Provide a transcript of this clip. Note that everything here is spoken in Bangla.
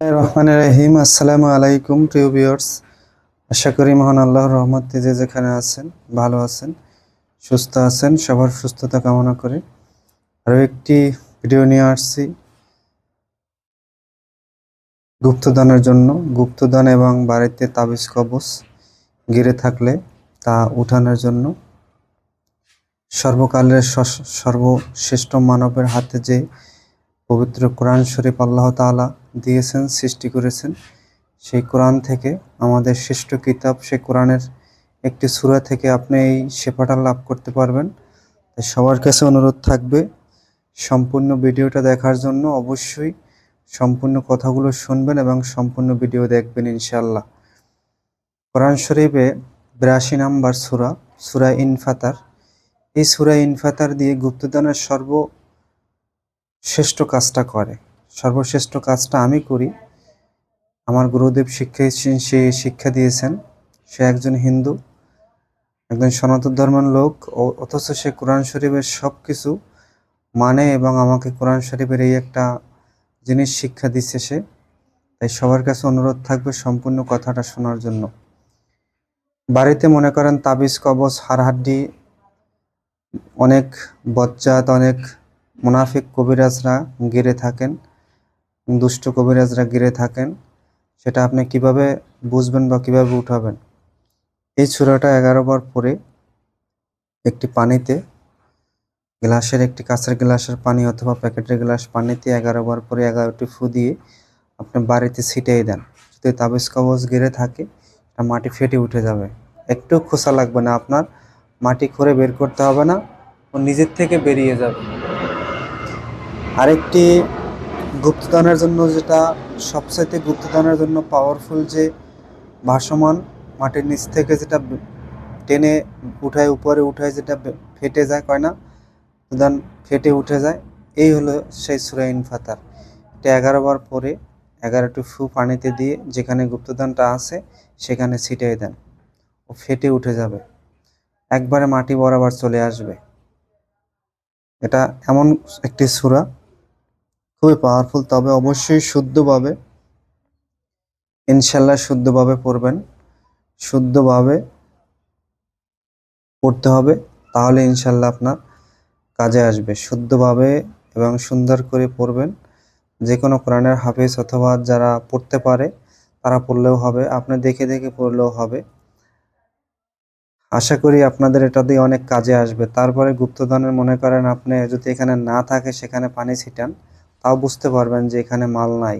রহমান রহিম আসসালামু আলাইকুম, প্রিয় ভিউয়ার্স। আশা করি মহান আল্লাহর রহমতে যে যেখানে আছেন, ভালো আছেন, সুস্থ আছেন, সবার সুস্থতা কামনা করে আরও একটি ভিডিও নিয়ে আসছি। গুপ্তদানের জন্য গুপ্তদান এবং বাড়িতে তাবিজ কবচ গিরে থাকলে তা উঠানোর জন্য সর্বকালের সর্বশ্রেষ্ঠ মানবের হাতে যে পবিত্র কোরআন শরীফ আল্লাহ তাআলা দিয়েছেন, সৃষ্টি করেছেন। সেই কোরআন থেকে আমাদের শ্রেষ্ঠ কিতাব, সেই কোরআনের একটি সূরা থেকে আপনি এই সেবাটা লাভ করতে পারবেন। সবার কাছে অনুরোধ থাকবে সম্পূর্ণ ভিডিওটা দেখার জন্য। অবশ্যই সম্পূর্ণ কথাগুলো শুনবেন এবং সম্পূর্ণ ভিডিও দেখবেন ইনশাআল্লাহ। কোরআন শরীফে বিরাশি নাম্বার সূরা সূরা ইনফাতার। এই সূরা ইনফাতার দিয়ে গুপ্তদানের সর্ব শ্রেষ্ঠ কাজটা করে। সর্বশ্রেষ্ঠ কাজটা আমি করি। আমার গুরুদেব শিক্ষা সে শিক্ষা দিয়েছেন। সে একজন হিন্দু, একজন সনাতন ধর্মের লোক অথচ সে কোরআন শরীফের সব কিছু মানে এবং আমাকে কোরআন শরীফের এই একটা জিনিস শিক্ষা দিচ্ছে সে। তাই সবার কাছে অনুরোধ থাকবে সম্পূর্ণ কথাটা শোনার জন্য। বাড়িতে মনে করেন তাবিজ কবচ হাড়হাড্ডি, অনেক বজ্জাত, অনেক মুনাফিক কবিরাজরা গিরে থাকেন। দুষ্ট কবিরাজরা গিরে থাকেন, সেটা আপনি কীভাবে বুঝবেন বা কীভাবে উঠাবেন? এই ছুরাটা এগারো বার পরে একটি পানিতে, গ্লাসের একটি কাঁচের গ্লাসের পানি অথবা প্যাকেটের গ্লাস পানিতে এগারো বার পরে এগারোটি ফু দিয়ে আপনি বাড়িতে ছিটিয়ে দেন। যদি তাবিজ কবজ গিরে থাকে মাটি ফেটে উঠে যাবে। একটু খোসা লাগবে না আপনার, মাটি খুঁড়ে বের করতে হবে না, ও নিজের থেকে বেরিয়ে যাবে। আরেকটি গুপ্তদানের জন্য যেটা সবচাইতে গুপ্তদানের জন্য পাওয়ারফুল যে ভাসমান মাটির নিচ থেকে যেটা টেনে উঠায়, উপরে উঠায় যেটা ফেটে যায়, কয় না? গুপ্তদান ফেটে উঠে যায়। এই হলো সেই সুরাইন ফাতার এটা এগারো বার পরে এগারোটি ফু পানিতে দিয়ে যেখানে গুপ্তদানটা আছে, সেখানে ছিটিয়ে দেন। ও ফেটে উঠে যাবে। একবারে মাটি বরাবর চলে আসবে। এটা এমন একটি সূরা খুবই পাওয়ারফুল তবে অবশ্যই শুদ্ধভাবে, ইনশাল্লাহ শুদ্ধভাবে পড়বেন। শুদ্ধভাবে পড়তে হবে, তাহলে ইনশাল্লাহ আপনার কাজে আসবে। শুদ্ধভাবে এবং সুন্দর করে পড়বেন। যে কোনো কোরআনের হাফেজ অথবা যারা পড়তে পারে, তারা পড়লেও হবে, আপনি দেখে দেখে পড়লেও হবে। আশা করি আপনাদের এটা দিয়ে অনেক কাজে আসবে। তারপরে গুপ্তধনের মনে করেন আপনি যদি এখানে না থাকে, সেখানে পানি ছিটান। তাও বুঝতে পারবেন যে এখানে মাল নাই।